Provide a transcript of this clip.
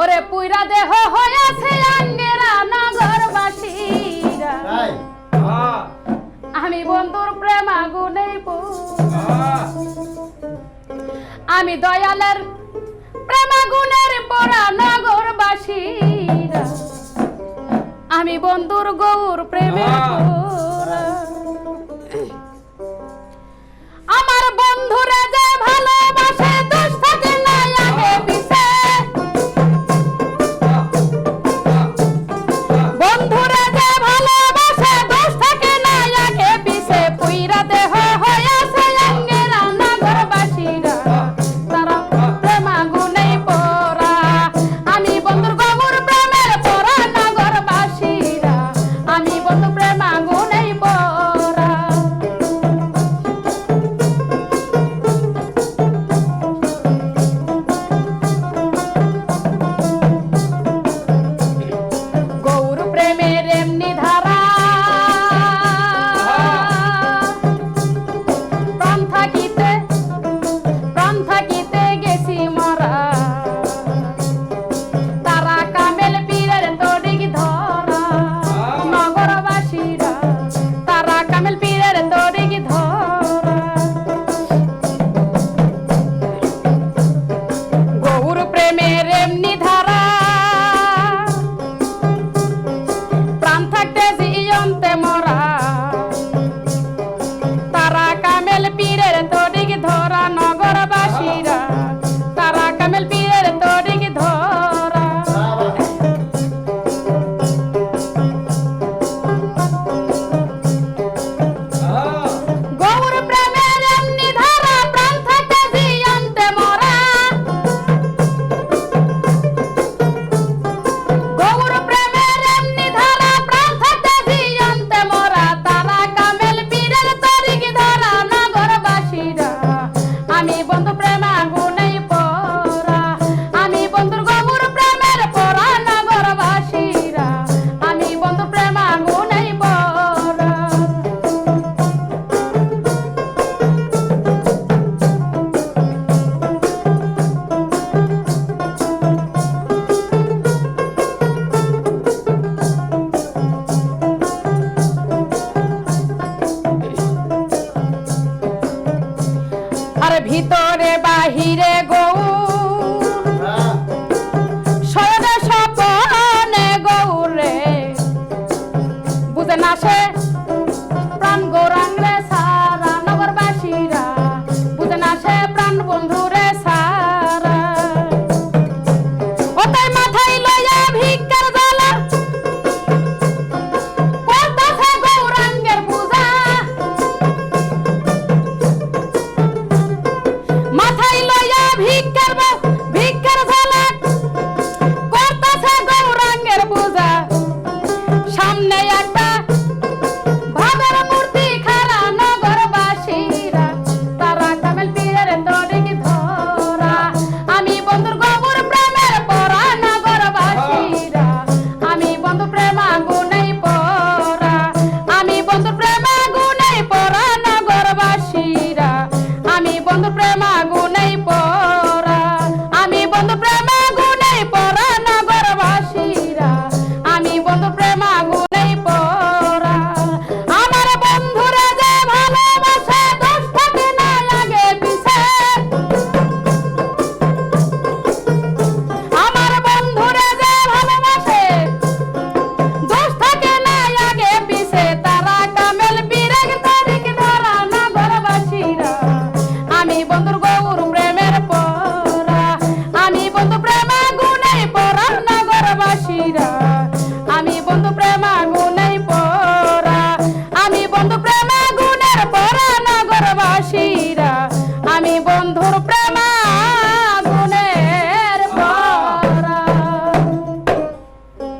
ওরে পুইরা দেহ হয়েছে আঙ্গেরা নগর আমি বন্ধুর প্রেম আগুনে আমি দয়ালের প্রেম আগুনের পোড়া নগরবাসীরা। আমি বন্ধুর গৌর প্রেমে bonita. Ta ভিতরে বাহিরে গৌ। সয়নে সপনে গৌরে। বুঝে না সে প্রাণ গৌরাঙ্গরে সারা নগরবাসীরা। বুঝে না সে প্রাণ বন্ধুরে